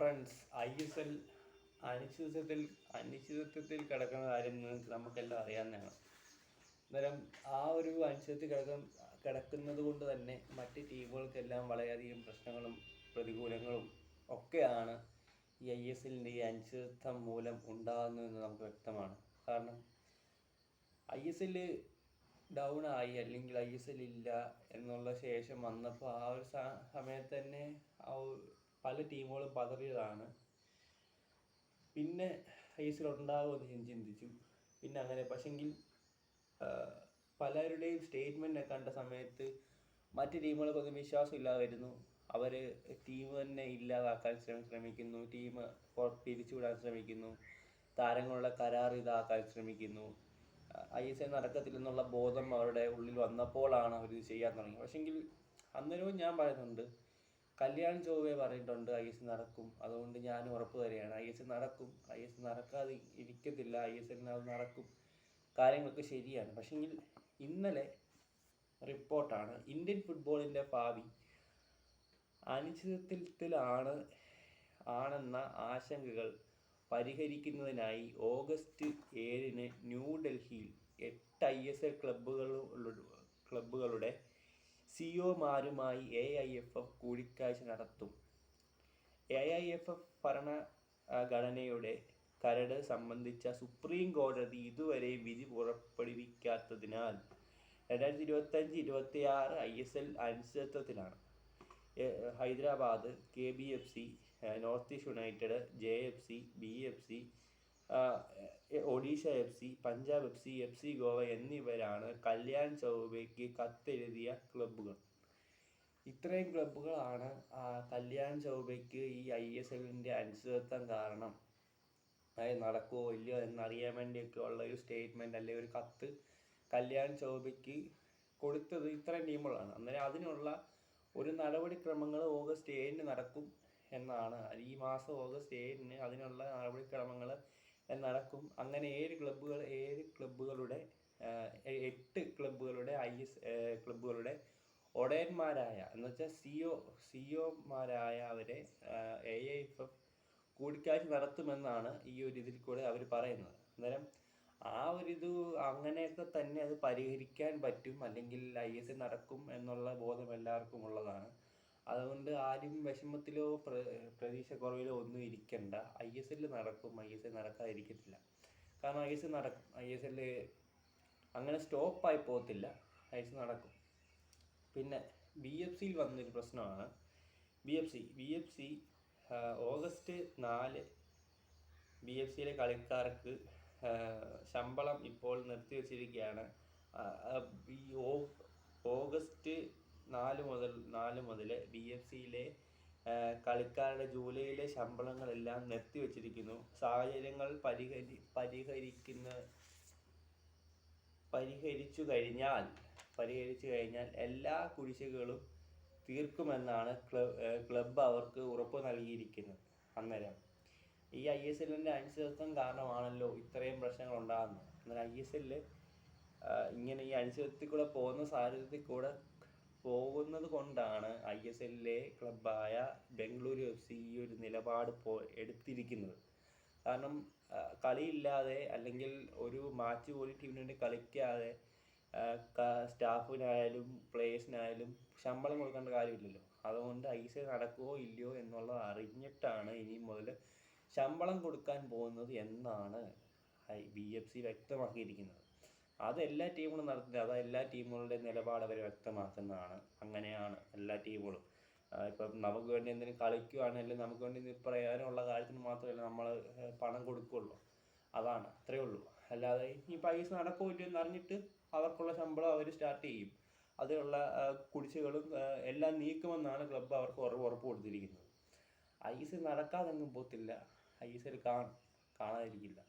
Friends I S L അനിശ്ചിതത്വത്തിൽ അനിശ്ചിതത്വത്തിൽ കിടക്കുന്ന കാര്യം നമുക്കെല്ലാം അറിയാവുന്നതാണ്. അന്നേരം ആ ഒരു അനിശ്ചിതത്തിൽ കിടക്കുന്ന കിടക്കുന്നത് കൊണ്ട് തന്നെ മറ്റ് ടീമുകൾക്കെല്ലാം വളരെയധികം പ്രശ്നങ്ങളും പ്രതികൂലങ്ങളും ഒക്കെയാണ് ഈ ഐ എസ് എല്ലിന്റെ ഈ അനിശ്ചിതത്വം മൂലം ഉണ്ടാകുന്നതെന്ന് നമുക്ക് വ്യക്തമാണ്. കാരണം ഐ എസ് എല്ല് ഡൗൺ ആയി അല്ലെങ്കിൽ ഐ എസ് എൽ ഇല്ല എന്നുള്ള ശേഷം വന്നപ്പോൾ ആ ഒരു സമയത്ത് തന്നെ ആ പല ടീമുകളും പതറിയതാണ്. പിന്നെ ഐ ഞാൻ ചിന്തിച്ചു. പിന്നെ അങ്ങനെ പക്ഷെങ്കിൽ പലരുടെയും സ്റ്റേറ്റ്മെന്റ് കണ്ട സമയത്ത് മറ്റ് ടീമുകൾക്കൊന്നും വിശ്വാസം ഇല്ലാതായിരുന്നു. അവർ ടീം തന്നെ ഇല്ലാതാക്കാൻ ശ്രമ ശ്രമിക്കുന്നു. ടീം പിരിച്ചുവിടാൻ ശ്രമിക്കുന്നു. താരങ്ങളുടെ കരാർ ഇതാക്കാൻ ശ്രമിക്കുന്നു. ഐ എസ് എൽ നടക്കത്തില്ലെന്നുള്ള ബോധം അവരുടെ ഉള്ളിൽ വന്നപ്പോഴാണ് അവർ ഇത് ചെയ്യാൻ തുടങ്ങി പക്ഷെങ്കിൽ അന്നേരവും ഞാൻ പറയുന്നുണ്ട് കല്യാൺ ചൊവ്വേ പറഞ്ഞിട്ടുണ്ട് ഐ എസ് നടക്കും. അതുകൊണ്ട് ഞാൻ ഉറപ്പ് തരികയാണ്. ഐ എസ് നടക്കും. ഐ എസ് നടക്കാതെ ഇരിക്കത്തില്ല. ഐ എസ് എല്ലിന് അത് നടക്കും. കാര്യങ്ങളൊക്കെ ശരിയാണ്. പക്ഷെങ്കിൽ ഇന്നലെ റിപ്പോർട്ടാണ്. ഇന്ത്യൻ ഫുട്ബോളിന്റെ ഭാവി അനിശ്ചിതത്വത്തിലാണ് ആണെന്ന ആശങ്കകൾ പരിഹരിക്കുന്നതിനായി ഓഗസ്റ്റ് ഏഴിന് ന്യൂഡൽഹിയിൽ എട്ട് ഐ എസ് എൽ ക്ലബ്ബുകളുടെ ക്ലബ്ബുകളുടെ സിഒമാരുമായി എ ഐ എഫ് എഫ് കൂടിക്കാഴ്ച നടത്തും. എ ഐ എഫ് എഫ് ഭരണഘടനയുടെ കരട് സംബന്ധിച്ച സുപ്രീം കോടതി ഇതുവരെ വിധി പുറപ്പെടുവിക്കാത്തതിനാൽ രണ്ടായിരത്തി ഇരുപത്തഞ്ച് ഇരുപത്തി ആറ് I S L അനിശ്ചിതത്വത്തിലാണ് Hyderabad K B F C north east united J F C B F C Odisha F C Punjab F C F C Goa എന്നിവരാണ് കല്യാൺ ചൗബയ്ക്ക് കത്തെഴുതിയ ക്ലബ്ബുകൾ. ഇത്രയും ക്ലബ്ബുകളാണ് കല്യാൺ ചൗബയ്ക്ക് ഈ ഐ എസ് എല്ലിന്റെ അനിശ്ചിതത്വം കാരണം അതായത് നടക്കുമോ ഇല്ലയോ എന്നറിയാൻ വേണ്ടിയൊക്കെ ഉള്ള ഒരു സ്റ്റേറ്റ്മെന്റ് അല്ലെങ്കിൽ ഒരു കത്ത് കല്യാൺ ചൗബയ്ക്ക് കൊടുത്തത് ഇത്രയും ടീമുകളാണ്. അന്നേരം അതിനുള്ള ഒരു നടപടിക്രമങ്ങൾ ഓഗസ്റ്റ് ഏഴിന് നടക്കും എന്നാണ്. ഈ മാസം ഓഗസ്റ്റ് ഏഴിന് അതിനുള്ള നടപടിക്രമങ്ങൾ നടക്കും. അങ്ങനെ ഏഴ് ക്ലബ്ബുകൾ ഏഴ് ക്ലബ്ബുകളുടെ എട്ട് ക്ലബ്ബുകളുടെ ഐ എസ് ക്ലബ്ബുകളുടെ ഒടയന്മാരായ എന്ന് വെച്ചാൽ സിഒ സിഒമാരായ അവരെ എ എഫ് എഫ് കൂടിക്കാഴ്ച നടത്തുമെന്നാണ് ഈ ഒരു ഇതിൽ കൂടെ അവർ പറയുന്നത്. അന്നേരം ആ ഒരു ഇത് അങ്ങനെയൊക്കെ തന്നെ അത് പരിഹരിക്കാൻ പറ്റും അല്ലെങ്കിൽ ഐ എസ് നടക്കും എന്നുള്ള ബോധം എല്ലാവർക്കും ഉള്ളതാണ്. അതുകൊണ്ട് ആരും വിഷമത്തിലോ പ്ര പ്രതീക്ഷ ഒന്നും ഇരിക്കണ്ട. ഐ എസ് എല്ലിൽ നടക്കും. ഐ എസ് എൽ നടക്കാതിരിക്കത്തില്ല. കാരണം ഐ എസ് എൽ നടക്കും. ഐ എസ് എല്ല് അങ്ങനെ സ്റ്റോപ്പായി പോകത്തില്ല. ഐ എസ് നടക്കും. പിന്നെ ബി എഫ് സിയിൽ വന്നൊരു പ്രശ്നമാണ്. B F C B F C August നാല് ബി എഫ് സിയിലെ കളിക്കാർക്ക് ശമ്പളം ഇപ്പോൾ നിർത്തിവെച്ചിരിക്കുകയാണ്. ഈ ഓ- ഓഗസ്റ്റ് നാല് മുതൽ നാല് മുതൽ ബി എഫ് സിയിലെ കളിക്കാരുടെ ജൂലൈയിലെ ശമ്പളങ്ങളെല്ലാം നിർത്തിവച്ചിരിക്കുന്നു. സാഹചര്യങ്ങൾ പരിഹരി പരിഹരിക്കുന്ന പരിഹരിച്ചു കഴിഞ്ഞാൽ പരിഹരിച്ചു കഴിഞ്ഞാൽ എല്ലാ കുടിശ്ശികകളും തീർക്കുമെന്നാണ് ക്ലബ് അവർക്ക് ഉറപ്പ് നൽകിയിരിക്കുന്നത് അന്നേരം. ഈ ഐ എസ് എല്ലിന്റെ അനിശ്ചിതത്വം കാരണമാണല്ലോ ഇത്രയും പ്രശ്നങ്ങൾ ഉണ്ടാകുന്നത്. അന്നേരം ഐ എസ് എല്ലിൽ ഇങ്ങനെ ഈ അനിശ്ചിതത്തിൽ കൂടെ പോകുന്ന സാഹചര്യത്തിൽ കൂടെ പോകുന്നത് കൊണ്ടാണ് ഐ എസ് എല്ലിലെ ക്ലബ്ബായ ബംഗളൂരു എഫ് സി ഈ ഒരു നിലപാട് പോ എടുത്തിരിക്കുന്നത്. കാരണം കളിയില്ലാതെ അല്ലെങ്കിൽ ഒരു മാച്ച് പോലും ടീമിന് വേണ്ടി കളിക്കാതെ സ്റ്റാഫിനായാലും പ്ലേയേഴ്സിനായാലും ശമ്പളം കൊടുക്കേണ്ട കാര്യമില്ലല്ലോ. അതുകൊണ്ട് ഐ സി നടക്കുമോ ഇല്ലയോ എന്നുള്ളത് അറിഞ്ഞിട്ടാണ് ഇനി മുതൽ ശമ്പളം കൊടുക്കാൻ പോകുന്നത് എന്നാണ് ബി എഫ് സി വ്യക്തമാക്കിയിരിക്കുന്നത്. അത് എല്ലാ ടീമുകളും നടത്തുന്നത് അത് എല്ലാ ടീമുകളുടെ നിലപാട് അവർ വ്യക്തമാക്കുന്നതാണ്. അങ്ങനെയാണ് എല്ലാ ടീമുകളും. ഇപ്പം നമുക്ക് വേണ്ടി എന്തെങ്കിലും കളിക്കുകയാണെങ്കിൽ നമുക്ക് വേണ്ടി പറയാനുള്ള കാര്യത്തിന് മാത്രമല്ല നമ്മൾ പണം കൊടുക്കുകയുള്ളൂ അതാണ് അത്രയേ ഉള്ളൂ. അല്ലാതെ ഈ പൈസ നടക്കുമോ ഇല്ലയോ എന്ന് അറിഞ്ഞിട്ട് അവർക്കുള്ള ശമ്പളം അവർ സ്റ്റാർട്ട് ചെയ്യും. അതിനുള്ള കുടിശ്ശികളും എല്ലാം നീക്കുമെന്നാണ് ക്ലബ്ബ് അവർക്ക് ഉറപ്പ് ഉറപ്പ് കൊടുത്തിരിക്കുന്നത്. ഐ എസ് നടക്കാതെങ്ങും പോത്തില്ല ഐ എസ് കാണും കാണാതിരിക്കില്ല.